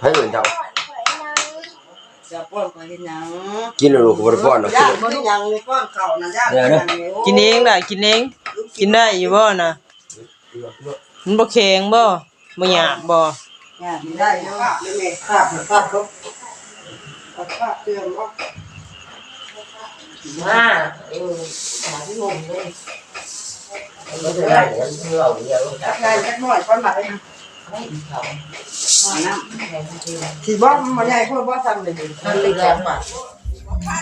ให้เงินเจ้าจะป้อนก็เห็นหยังกินแล้วลูกก็บ่ได้ป้อนเนาะย่านบ่ได้หยังในป้อนข้าวนะย่านเดี๋ยวนะกินเองล่ะกินเองกินได้อยู่บ่น่ะมันบ่แข็งบ่บ่หยาบบ่ย่านได้เนาะแม่คราบคราบครบคราบเตือนว่ามาเออหาที่งงเลย ไม่ได้เราเดียวจับได้จักหน่อยก่อนมาเลย ไม่เขาน้ำสิบ่บ่ใหญ่เพิ่นบ่ซ้ำเลยมันเลยแล้วมาอ่า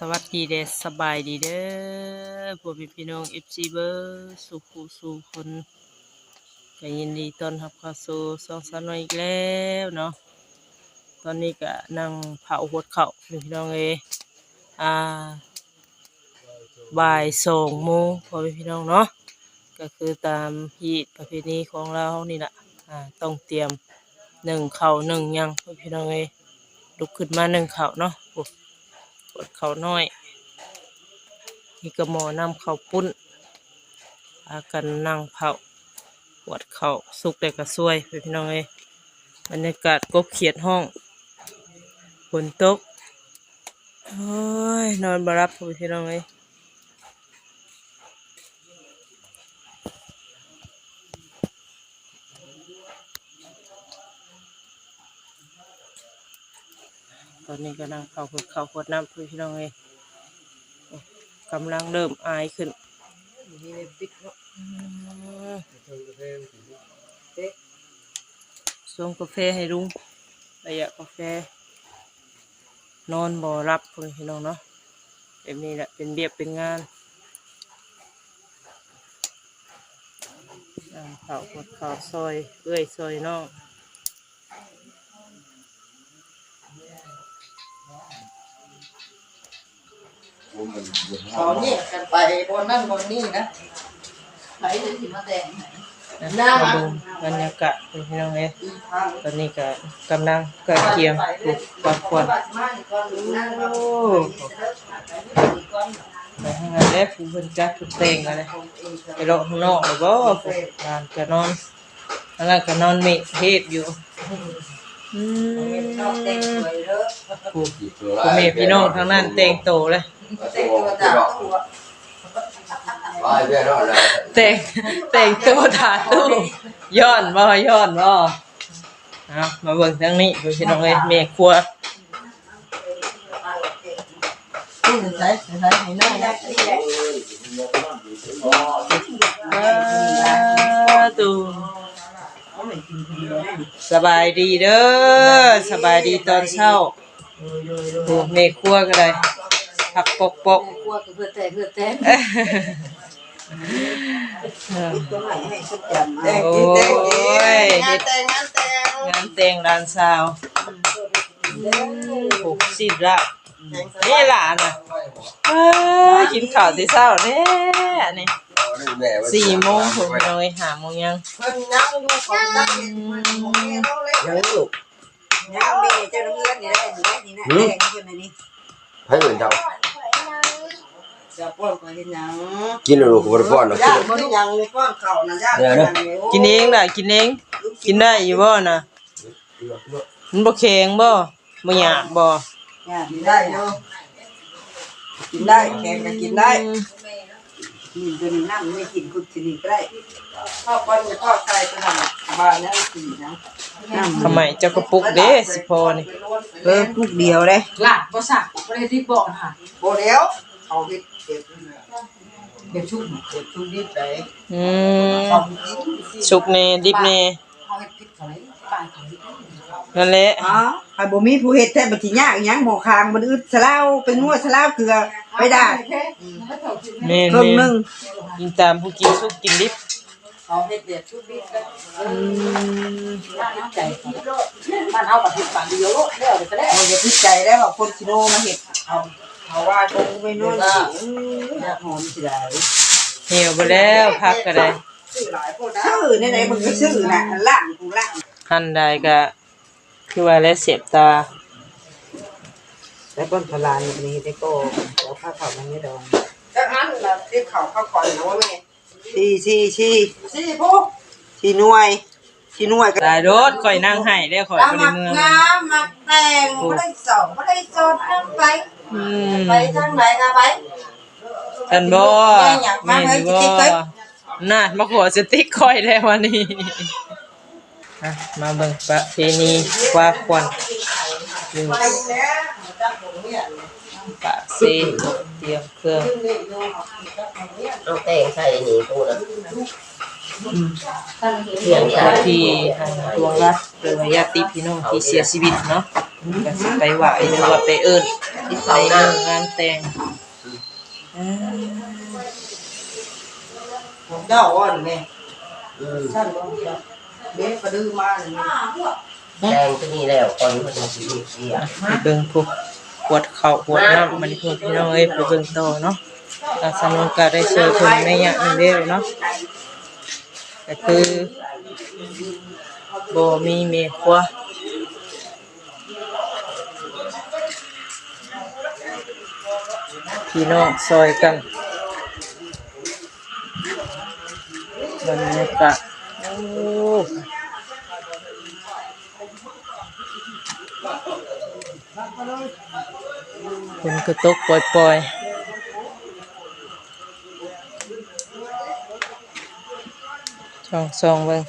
สวัสดีเด้อสบายดีเด้อพวกพี่พี่น้อง FC เบอร์สุขสุคนก็ยินดีต้อนรับเข้าสู่ช่องสาวน้อยอีกแล้วเนาะตอนนี้ก็นั่งเผาหดข้าวพี่พี่น้องเออ่าบ่ายสองโมงพอพี่น้องเนาะก็คือตามฮีตประเพณีของเรานี่แหละอ่าต้องเตรียมหนึ่งเข้าหนึ่งยังพอพี่น้องเอลุกขึ้นมาหนึ่งเข้าเนาะ วดเขาน้อย นี่ก็หมอนำเขาปุ้นพากันนั่งเผาปวดเขาสุกแต่กระซวยไปพี่น้องเอ้บรรยากาศกบเขียดห้องฝนตกโอ้ยนอนบารับพี่น้องเอ้ ตอนนี้ก็นั่งเขาคือเขาขวดน้ำพี่น้องเอ้ยโอ้กำลังเริ่มอายขึ้นนี่เลยปิดเนาะส่งกาแฟให้ลุงระยะกาแฟ นอนบ่รับเพื่อนพี่น้องเนาะแบบนี้แหละเป็นเบียบเป็นงานอ่าข้าวขวดข้าวซอยเอ้อยซอยน้อง เขานี่กันไปบนนั่นบนนี่นะใครจะสิมาแต่งนะมาดูบรรยากาศเพื่อนพี่น้องเอ้ยอีทางตอนนี้ก็กำลังเกิดเกียมปลูกปักควันบัดมาอีกก่อนนั่งโอ้ก่อนไปทางนั้นแล้วผู้เพิ่นจัดผู้แต่งอะไรไปเลาะข้างนอกหรือบ่งานจะนอนทางนั้นก็นอนเมฆเทศอยู่ อืมชอบแต่งสวยเด้อผู้ผู้แม่พี่น้องทางนั้นแต่งโตเลยแต่งตัวจากตัวว่าให้แม่เนาะแล้วแต่งแต่งตัวถาตู้ย้อนบ่ย้อนบ่เอามาเบิ่งทางนี้พี่น้องเอ้ยแม่ครัวตู้ใช้ใช้ให้น้อยนะอ่าตู สบายดีเด้อสบายดีตอนเช้าโอ้แม่ครัวก็ได้ผักปกปกกลัวกับเพื่อแต่เพื่อแต่เอ้ยตัวไหนให้สุดจำแต่งกินแต่งกินงานแต่งงานแต่งงานแต่งร้านสาวผูกสิบละนี่หลานอะเอ้ยกินข้าวที่เช้าแน่นี่แม่ว่า สี่โมงถึงเลยห้าโมงยังเพิ่นยังดูของตั้งเห็นมันของแม่เราเลยยังลูกยังมีเจ้าเพื่อนนี่ได้นี่ได้นี่นะแต่งอยู่ในนี้ให้เงินเจ้าจะป้อนก็เห็นหยังกินแล้วลูกก็บ่ได้ป้อนเนาะย่านบ่ได้หยังในป้อนข้าวนะย่านเดี๋ยวนะกินเองล่ะกินเองกินได้อยู่บ่น่ะมันบ่แข็งบ่บ่หยาบบ่ย่านกินได้เนาะกินได้แกงก็กินได้อื มนี่ตัวนี้น้ำไม่กินกุศลีก็ได้ข้าวก้อนข้าวไก่ก็ทำบ้านนั้นสีนะน้ำทำไมเจ้ากระปุกเด้สิพอนี่เออลูกเดียวเลยหลานบ่สักบ่ได้ที่บอกค่ะโบเดียวเอาไปเก็บเก็บชุบเก็บชุบดิบไปอืมเอาไปกินสุกแน่ดิบแน่เอาให้พิษเขาเลยปลายเขาเลย นั่นแหละอ๋อไอ้บ่มีผู้เฮ็ดแท้บ่สิยากหยังหมอคางบ่อึดสลาวเป็นนัวสลาวเกลือไปได้แม่นครึ่งหนึแม่นงกินตามผู้กินสุกกินดิบเอาเฮ็ดเด็ดชุบดิบกันอืมใจบ้านเฮากับพิษปานเดียวแล้วเดี๋ยวก็ได้เอาอย่าพิดใจได้ว่าคนสิโนมาเฮ็ดเอาเอาว่าคงไปนอนสิอยากหอมสิได้เหี่ยวไปแล้วพักก็ได้ซื้อหลายคนซื้อในไหนมึงก็ซื้อน่ะล่างกูล่างหันได้ก็ คือว่าแล้วเสียบตา แล้วก้นพลานนี่ได้ก็แล้วข้าวเขามันไม่ดองจักอันน่ะที่เขาข้าวก่อนนะว่าแม่ชีชีชีชีผู้ชีหน่วยชีหน่วยก็ตายรถข่อยนั่งให้ได้ข่อยเอาบ่หได้มักเมืองน้ำหมักแตงไม่ได้สองไม่ได้จดน้ำไปอืมไปทางไหนก็ไปกันบ่แม่อยากมาแม่นเฮ้ยบ่สติ๊กเกอร์น่ามาขอสติ๊กข่อยแล้ววันนี้ อะมาเบิ่งประเพณีกว่าควันอยู่ไปแล้วจับผมเนี่ยปากซีเตรียมเครื่องเอาแป้งใส่นี่กูนะเทียนใส่ที่ทางดวงรัฐหรือว่าญาติพี่น้องที่เสียชีวิตเนาะก็สิไปไหว้หรือว่าไปเอิ้นไปเรื่องงานแต่งอ่าเจ้าอ่อนแม่อืม ท่านบอกเด็กก็ดื้อมาเลยแป้งตัวนี้แล้วก่อนมันจะสิเสียไปเบิ่งพวกปวดเข่าปวดน้ำมันพวกพี่น้องเอ้ยไปเบิ่งต่อเนาะทางสำนวนก็ได้เชิญเพิ่นในยะนึงเด้อเนาะก็คือบ่มีเมฆัวพี่น้องซอยกันบรรยากาศโอ้ฝน ก็ตกปล่อยๆช่องซองเบิ่ง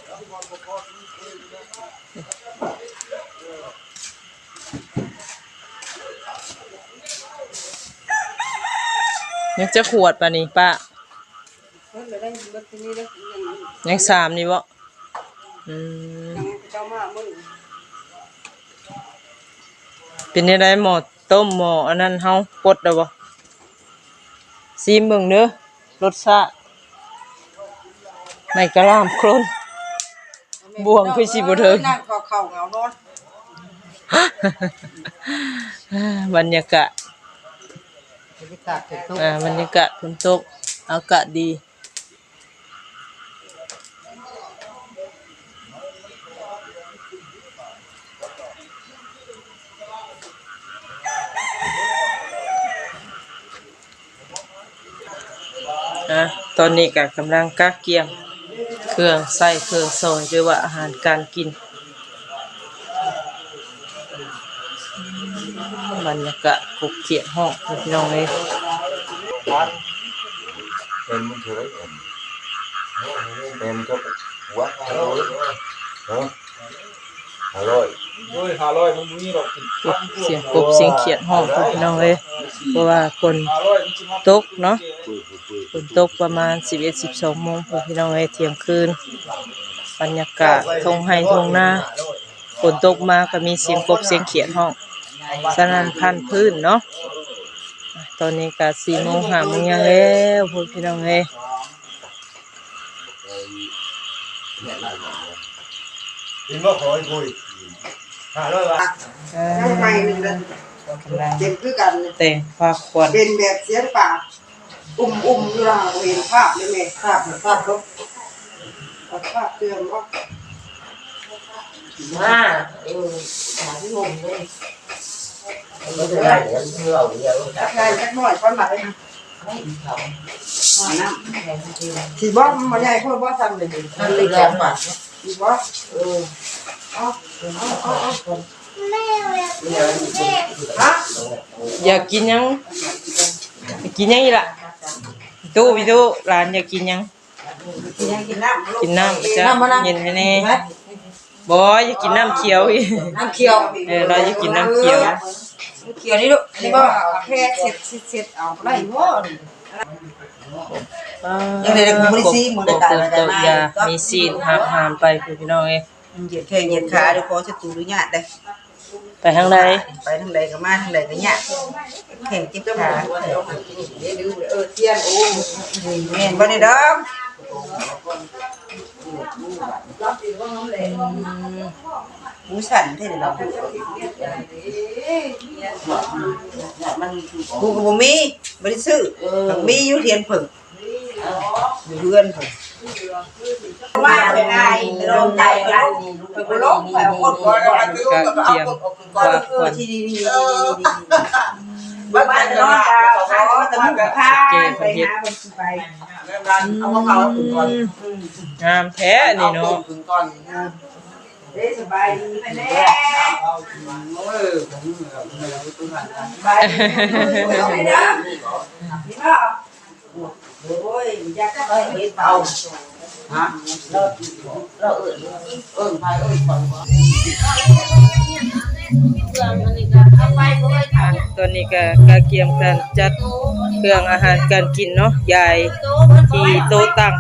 ยังจะขวดป่ะนี่ป้ายังสามนี่บ่อืมเป็นยังไงหมอ ต้มหมออันนั้นเฮาปลดแล้วบ่ซีมเบิ่งเด้อรสชาติไม่กระลามโครนบวงคือสิบ่เทิง นั่งก็เข้าเหงานอนบรรยากาศบรรยากาศเป็นทุกอ่าบรรยากาศฝนตกอากาศดี อะ ตอนนี้ก็กำลังกักเกียง เครื่องใส่เครื่องซอยหรือว่าอาหารการกินบรรยากาศคุกเขียนห้องพี่น้องเลยเป็นมันถือเอ็มเป็นก็หัวอร่อยเนาะอร่อย โอ้ยหาร้อยมันมีหรอกเสียงกบเสียงเขียนห้องพี่น้องเลยเพราะว่าคนตกเนาะคุยคุยคุยฝนตกประมาณ11 12โมงพี่น้องเลยเที่ยงคืนบรรยากาศทงไห้ทงหน้าฝนตกมาก็มีเสียงกบเสียงเขียนห้องสนันพันพื้นเนาะตอนนี้ก็4โมง5โมงยังแล้วพวกพี่น้องเอ้ยกินว่าขอให้คุย ห้าร้อยบาทอ่านั่งไปหนึ่งเดือนกำลังเจ็บคือกันเลยแต่งผ้าควันเป็นแบบเสียปากอุ้มอุ้มอยู่ล่างเห็นภาพเลยแม่ภาพภาพลบภาพเตือนว่ามาเออหาที่ผมเลยมันจะได้เดี๋ยวมันเราเดียวจักรายจักหน่อยก้อนไหนไม่เขาหาน้ำสีบอสมันใหญ่พ่อบอสทำเลยมันเลยแล้วอะสีบอสเออเอาเอาเอาเอาฮะ อยากกินหยังอยากกินหยังอีกล่ะตู้พี่ตู้ร้านอยากกินหยังกินยัง กินน้ำกินน้ำจะเย็นไหมแน่บออยากกินน้ำเขียวอีกน้ำเขียวเออเราจะกินน้ำเขียวน้ำเขียวนี่ลูกนี่ก็แค่เสร็จเสร็จเสร็จเอาไล่หม้อยังไงเด็กผมไม่ได้ซีมึงได้บอกตายเติมมาเติมยามีซีนหามหามไปพี่น้องเอ้ย เหยียดแข้งเหยียดขาเดี๋ยวขอจะตูดูเนี่ยได้ไปทางใดไปทางใดก็มาทางใดก็เนี่ยแข่งจิ้มขาเออเทียนโอ้แม่นบ่ได้ดอกหมูสันเท่าไหร่เรามันกูก็บ่มีบ่ได้ซื้อมันมีอยู่เทียนผึ่งอยู่เพื่อนผึ่ง ว่าไปไงลงใจกันเพิ่นก็ลงไปเอาคนก่อนเอาคนก่อนเอาคนก่อนเออที่ดีๆๆบ้านนอนดาวเขาตะมุกพาไปหาคนไปเอาของเขาถึงก่อนงามแท้นี่เนาะถึงก่อนได้สบายดีแน่เออผมไม่เอาตู้หันกันสบายดีไม่ได้นี่ป่ะโอ้ยอยากเอ้ยเฮ็ดเบา ฮะเราเราเออเออไปเออก่อนตอนนี้ก็กาเกียมการจัดเครื่องอาหารการกินเนาะยายที่โต๊ะตัง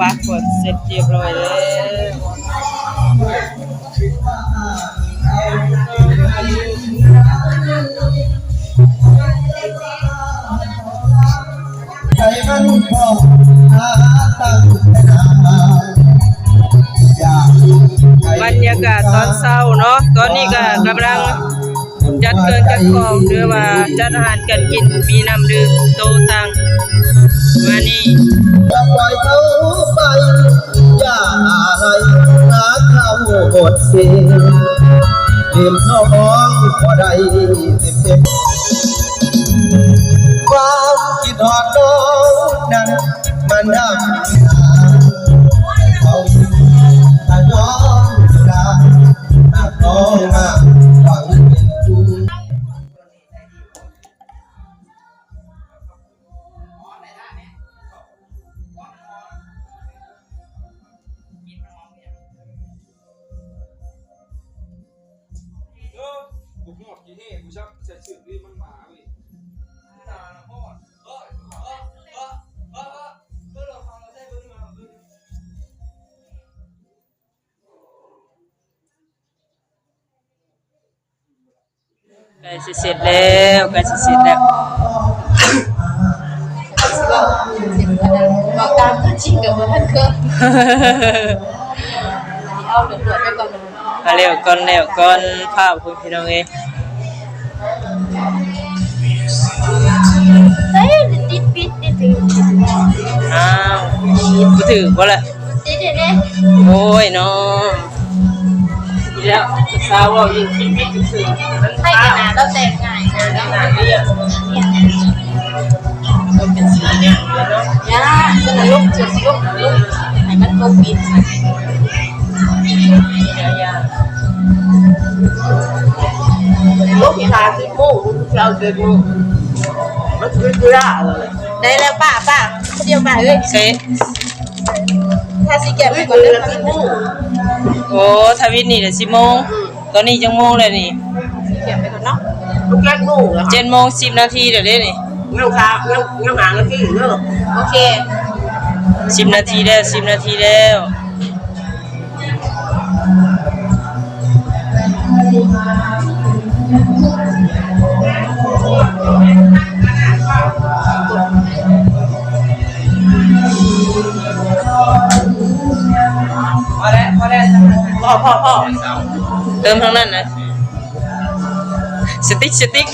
วางก่อนเสร็จเรียบร้อยแล้ว มันพอหาตั้งนาอยากให้บรรยากาศตอนเช้าเนาะ ตอนนี้ก็กำลังจัดเครื่องจัดของหรือว่าจัดอาหารการกินมีน้ำดื่มโต๊ะตังมานี่จะปล่อยเขาไป อย่าอะไรหาเขาหดเสียเรียมท้องพอได้เต็มเต็ม หวังเป็นผู้เออบุกหมดกี่เฮ่กูชักใส่เสื้อรีมัน สิเสร็จแล้วใกล้สิเสร็จแล้วบอกตามตัวจริงกับว่าท่านเคยเอาเดือดๆไปก่อนมาเร็วก่อนเร็วก่อนภาพคุณพี่น้องเองเฮ้ยติดปิดติดติดอ้าวบ่ถือบ่ละติดเด้โอ้ยเนาะอี แล้วสาวเว่าอยู่ที่พี่ซื่อๆมันให้กันนะเราแต่งง่ายนะขนาดนี้อะมันเป็นสีเนี่ยเนาะย่าก็นลูกจะสิลูกลูกให้มันโควิดยาลูกชายที่มู่ลูกชายที่มู่มันคือเรื่องอะไรได้แล้วป้าป้าเดียวป้าเอ้ยเซถ้าสิแกะไปก่อนเด้อค่ะโอ้ทวิตนี่เดี๋ยว10โมง ตอนนี้จังโมงเลยนี่แกะไปก่อนเนาะลูกแก้มู่เหรอ7โมง10นาทีเดี๋ยวนี้นี่เงี้ยค่ะเงี้ยเงี้ยหางกันที่เนอะโอเค10นาทีแล้ว10นาทีแล้วพอแล้วพอแล้ว พ่อพ่อพ่อเติมทางนั้นนะสติ๊กสติ๊ก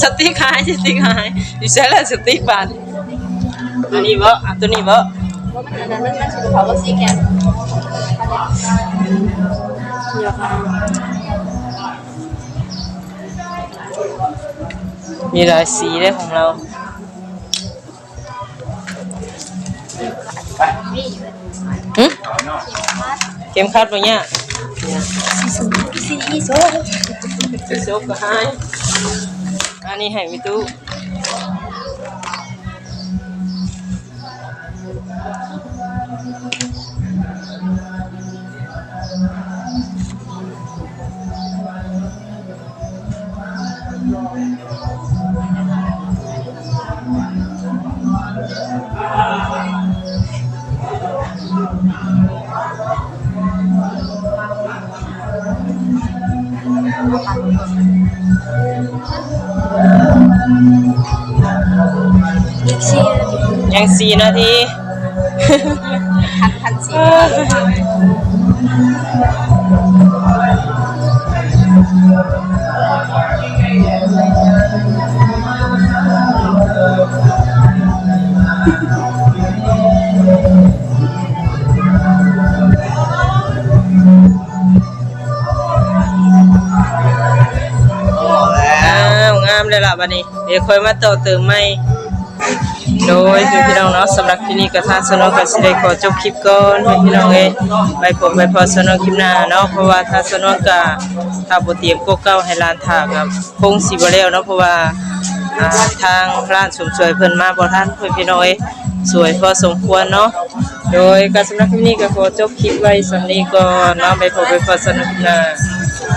สติ๊กหายสติ๊กหายอยู่ใช่แล้วสติ๊กบาทตัวนี้บ่อะตัวนี้บ่ว่ามันอันนั้นมันมันสิเขาว่าสิแกะเดี๋ยวค่ะมีหลายสีเลยของเรามีอยู่ หึเข็มขัดบ่เนี่ยสิอีโซโซกก็หายอันนี้ให้มิตู้ ยังสี่นาที ทันทันสิอ้าวงามเลยล่ะบัดนี้ เดี๋ยวค่อยมาต่อเติมใหม่ โดยพี่น้องเนาะสำหรับคลิปนี้ก็ทางสนองก็สิได้ขอจบคลิปก่อนพี่น้องเอ้ยไปพบไปพอสนองคลิปหน้าเนาะเพราะว่าทางสนองก็ถ้าบ่เตรียมโกเก้าให้ร้านทากับคงสิบ่แล้วเนาะเพราะว่าทางร้านสมสวยเพิ่นมาบ่ทันเพิ่นพี่น้องเอ้ยสวยพอสมควรเนาะโดยการสำหรับคลิปนี้ก็ขอจบคลิปไว้สำนี้ก่อนเนาะไปพบไปพอสนองคลิปหน้า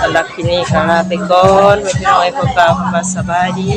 สำหรับคลิปนี้ก็ลาไปก่อนไว้พี่น้องเอ้ยขอกล่าวคำว่าสบายดี